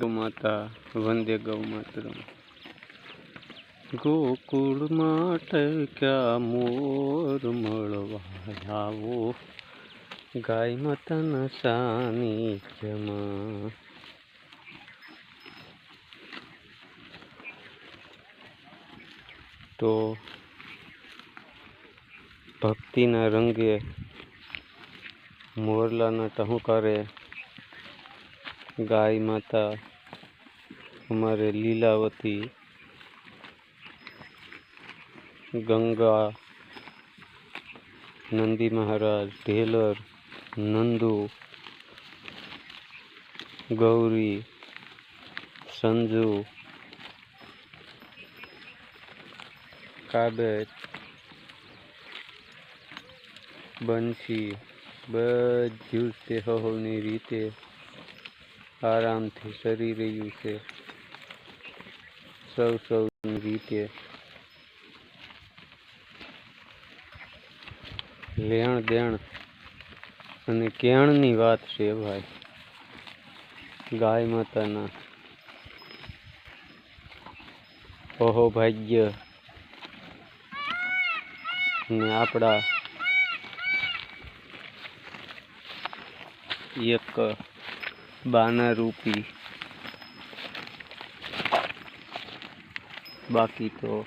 માતા, વંદે ગૌ માતરમ. ગોકુળમાં ટક્યા મોર મળવા આવો ગાય માતાના સાનિધ્યમાં. તો ભક્તિના રંગે મોરલાના ટહુકારે ગાય માતા અમારે લીલાવતી ગંગા નંદી મહારાજ ઢેલર નંદુ ગૌરી સંજુ કાબેજ બંશી બધું જ તે હહોની રીતે આરામથી સરી રહ્યું છે સૌ સૌની રીતે લેણ દેણ અને કેણની વાત છે ભાઈ. ગાય માતાના. ઓહો, ભાગ્ય. ને આપણા એક બાના રૂપી. બાકી તો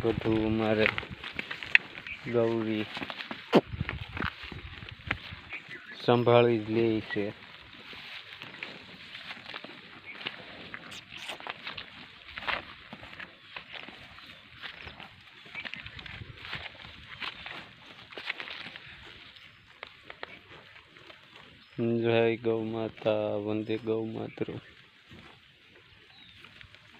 બધું અમારે ગૌરી સંભાળી જ લે છે. જય ગૌ માતા વંદે ગૌ માતરમ.